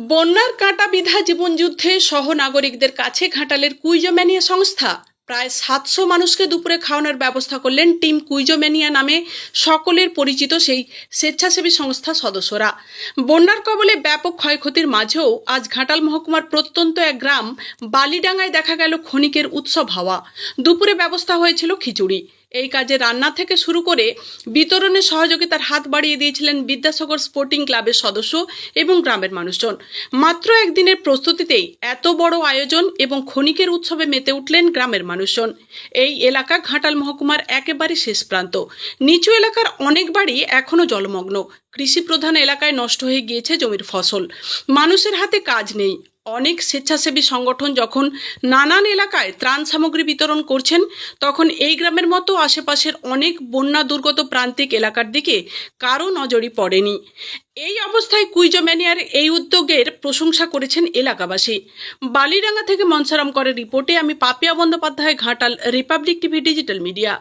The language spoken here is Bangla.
বন্যার কাঁটা বিধা জীবনযুদ্ধে সহ নাগরিকদের কাছে ঘাটালের কুইজোম্যানিয়া সংস্থা। প্রায় সাতশো মানুষকে দুপুরে খাওয়ানোর ব্যবস্থা করলেন টিম কুইজোম্যানিয়া নামে সকলের পরিচিত সেই স্বেচ্ছাসেবী সংস্থা সদস্যরা। বন্যার কবলে ব্যাপক ক্ষয়ক্ষতির মাঝেও আজ ঘাটাল মহকুমার প্রত্যন্ত এক গ্রাম বালিডাঙ্গায় দেখা গেল ক্ষণিকের উৎসব হাওয়া। দুপুরে ব্যবস্থা হয়েছিল খিচুড়ি। এই কাজে রান্না থেকে শুরু করে বিতরণে সহযোগিতার হাত বাড়িয়ে দিয়েছিলেন বিদ্যাসাগর স্পোর্টিং ক্লাবের সদস্য এবং গ্রামের মানুষজন। মাত্র একদিনের প্রস্তুতিতেই এত বড় আয়োজন এবং ক্ষণিকের উৎসবে মেতে উঠলেন গ্রামের মানুষজন। এই এলাকা ঘাটাল মহকুমার একেবারে শেষ প্রান্ত। নিচু এলাকার অনেক বাড়ি এখনও জলমগ্ন। কৃষি প্রধান এলাকায় নষ্ট হয়ে গিয়েছে জমির ফসল। মানুষের হাতে কাজ নেই। অনেক স্বেচ্ছাসেবী সংগঠন যখন নানান এলাকায় ত্রাণ সামগ্রী বিতরণ করছেন, তখন এই গ্রামের মতো আশেপাশের অনেক বন্যা দুর্গত প্রান্তিক এলাকার দিকে কারও নজরই পড়েনি। এই অবস্থায় কুইজম্যানিয়ার এই উদ্যোগের প্রশংসা করেছেন এলাকাবাসী। বালিডাঙ্গা থেকে মনসারাম করে রিপোর্টে আমি Papiya Bandyopadhyay, Ghatal, Republic TV, digital media.